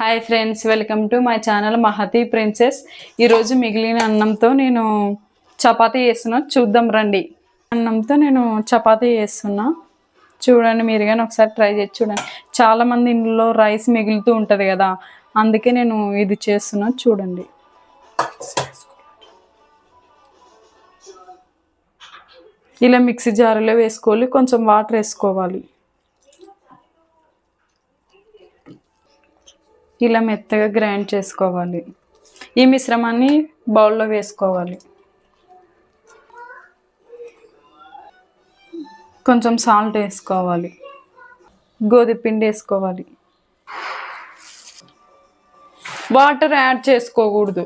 Hi friends welcome to my channel Mahathi princess ఈరోజు మిగిలిన అన్నంతో నేను చపాతీ వేస్తున్నా చూద్దాం రండి. అన్నంతో నేను చపాతీ వేస్తున్నా చూడండి మీరు కానీ ఒకసారి ట్రై చేసి చూడండి. చాలామంది ఇంట్లో రైస్ మిగులుతూ ఉంటుంది కదా అందుకే నేను ఇది చేస్తున్నా. చూడండి. ఇలా మిక్సీ జారులో వేసుకోవాలి కొంచెం వాటర్ వేసుకోవాలి. ఇలా మెత్తగా గ్రైండ్ చేసుకోవాలి. ఈ మిశ్రమాన్ని బౌల్లో వేసుకోవాలి. కొంచెం సాల్ట్ వేసుకోవాలి. గోధుమ పిండి వేసుకోవాలి. వాటర్ యాడ్ చేసుకోకూడదు.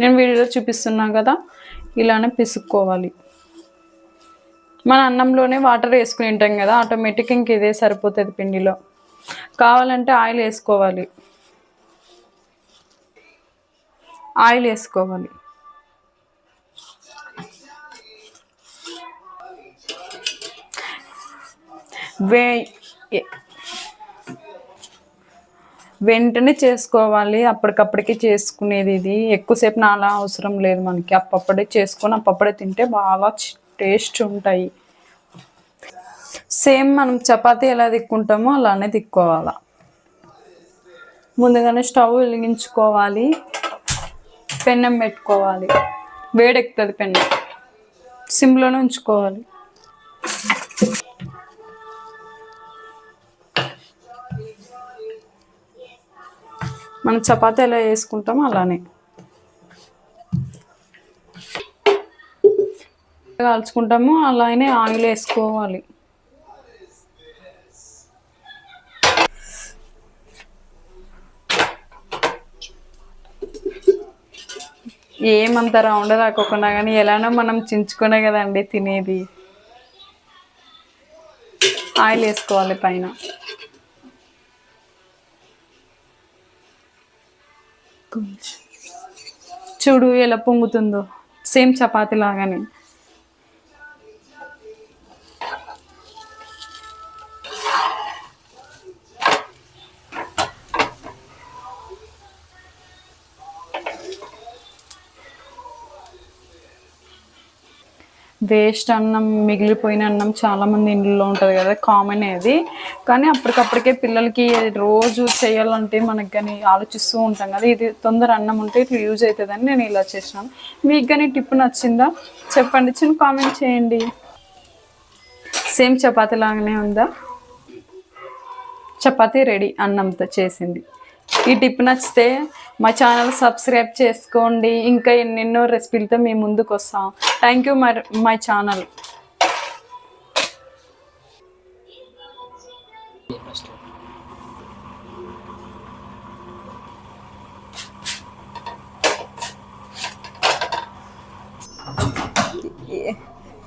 నేను వీడియోలో చూపిస్తున్నా కదా ఇలానే పిసుక్కోవాలి. మన అన్నంలోనే వాటర్ వేసుకుని ఉంటాం కదా ఆటోమేటిక్ ఇంక ఇదే సరిపోతుంది పిండిలో. కావాలంటే ఆయిల్ వేసుకోవాలి. ఆయిల్ వేసుకోవాలి. వే వెంటనే చేసుకోవాలి. అప్పటికప్పటికి చేసుకునేది ఇది. ఎక్కువసేపు నాలా అవసరం లేదు మనకి. అప్పప్పుడే చేసుకొని అప్పప్పుడే తింటే బాగా టేస్ట్ ఉంటాయి. సేమ్ మనం చపాతీ ఎలా తిక్కుంటామో అలానే తిక్కోవాలి. ముందుగానే స్టవ్ వెలిగించుకోవాలి. పెన్నం పెట్టుకోవాలి. వేడెక్కుతుంది పెన్నం. సిమ్లోనే ఉంచుకోవాలి. మనం చపాతీ ఎలా వేసుకుంటామో అలానే. కాల్చుకుంటాము అలానే ఆయిల్ వేసుకోవాలి. ఏమంత రౌండ్ రాకోకుండా కానీ ఎలానో మనం చించుకునే కదండి తినేది. ఆయిల్ వేసుకోవాలి పైన. కొంచెం. చూడు ఎలా పొంగుతుందో. సేమ్ చపాతీ లాగానే. వేస్ట్ అన్నం మిగిలిపోయిన అన్నం చాలా మంది ఇంట్లో ఉంటుంది కదా కామన్ అది. కానీ అప్పటికప్పటికే పిల్లలకి రోజు చేయాలంటే మనకి కానీ ఆలోచిస్తూ ఉంటాం కదా ఇది తొందర అన్నం ఉంటే ఇట్లా యూజ్ అవుతుందని నేను ఇలా చేసినాను. మీకు కానీ టిప్ నచ్చిందా? చెప్పండి చిన్న కామెంట్ చేయండి. సేమ్ చపాతీ లాగానే ఉందా? చపాతీ రెడీ అన్నంతో చేసింది. ఈ టిప్ నచ్చితే మా ఛానల్ సబ్స్క్రైబ్ చేసుకోండి. ఇంకా ఎన్నెన్నో రెసిపీలతో మీ ముందుకు వస్తాం. Thank you my my channel.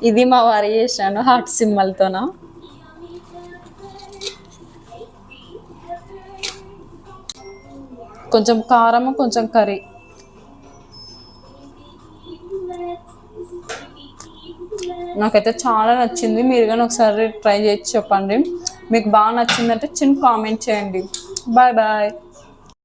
ఇది మా వారి చేశాను హార్ట్ సింబల్తోనా కొంచెం కారం కొంచెం కర్రీ. నాకైతే చాలా నచ్చింది. మీరు కానీ ఒకసారి ట్రై చేసి చెప్పండి. మీకు బాగా నచ్చిందంటే చిన్న కామెంట్ చేయండి. Bye bye.